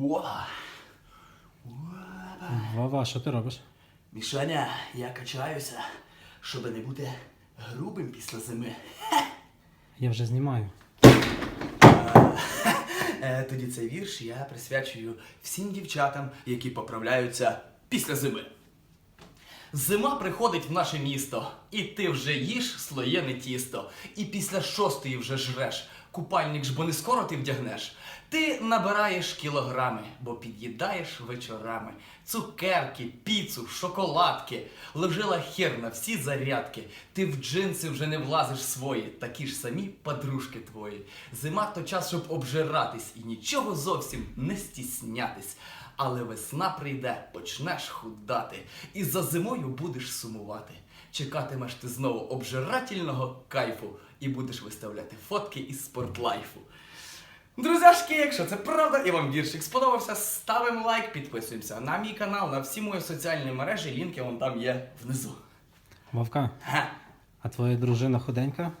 Уа! Вова, що ти робиш? Мішаня, я качаюся, щоб не бути грубим після зими. Я вже знімаю. Е, Тоді цей вірш я присвячую всім дівчатам, які поправляються після зими. Зима приходить в наше місто, і ти вже їш слоєне тісто, і після шостої вже жреш. Купальник ж бо не скоро ти вдягнеш. Ти набираєш кілограми, бо під'їдаєш вечорами. Цукерки, піцу, шоколадки. Лежила хер на всі зарядки. Ти в джинси вже не влазиш свої, такі ж самі подружки твої. Зима то час, щоб обжиратись і нічого зовсім не стіснятись. Але весна прийде, почнеш худати, і за зимою будеш сумувати. Чекатимеш ти знову обжирательного кайфу і будеш виставляти фотки із спортлайфу. Друзяшки, якщо це правда і вам віршик сподобався, ставимо лайк, підписуємося на мій канал, на всі мої соціальні мережі, лінки вон там є внизу. Вовка, Га. а твоя дружина худенька?